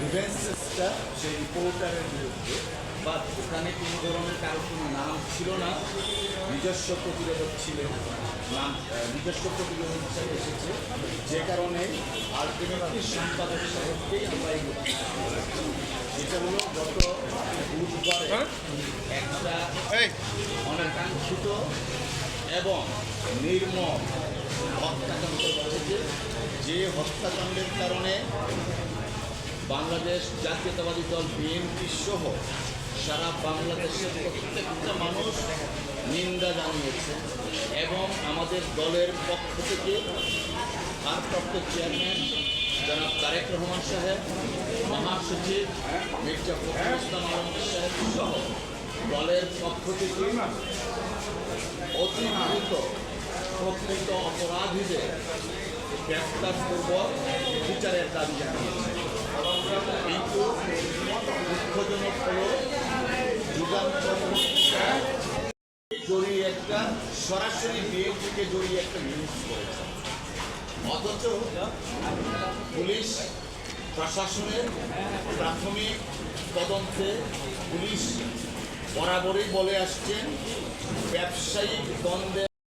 গ্রিভেন্সেসটা সেই রিপোর্টারের বিরুদ্ধে বা ওখানে কোনো ধরনের কারও কোনো নাম ছিল না নিজস্ব প্রতিরোধক ছিলেন নাম নিজস্ব প্রতিরোধক হিসাবে এসেছে যে কারণে আলটিমেটলি সম্পাদক সাহেবকেই আমরা যেটা হলো গত বুধবারে একটা অনাকাঙ্ক্ষিত এবং নির্মম হত্যাকাণ্ড ঘটেছে যে হত্যাকাণ্ডের কারণে বাংলাদেশ জাতীয়তাবাদী দল বিএনপি সহ সারা বাংলাদেশের প্রত্যেকটা মানুষ নিন্দা জানিয়েছে এবং আমাদের দলের পক্ষ থেকে ভারপ্রাপ্ত চেয়ারম্যান জনাব তারেক রহমান সাহেব, মহাসচিব মির্জা ফখরুল ইসলাম সাহেব সহ দলের পক্ষ থেকে অতি প্রকৃত অপরাধীদের গ্রেফতার পূর্বক বিচারের দাবি জানিয়েছে। দুঃখজনক হল জড়িয়ে একটা, সরাসরি বিএনপিকে জড়িয়ে একটা নিউজ করেছে। অথচ পুলিশ প্রশাসনের প্রাথমিক তদন্তে পুলিশ বরাবরই বলে আসছেন ব্যবসায়িক দ্বন্দ্বে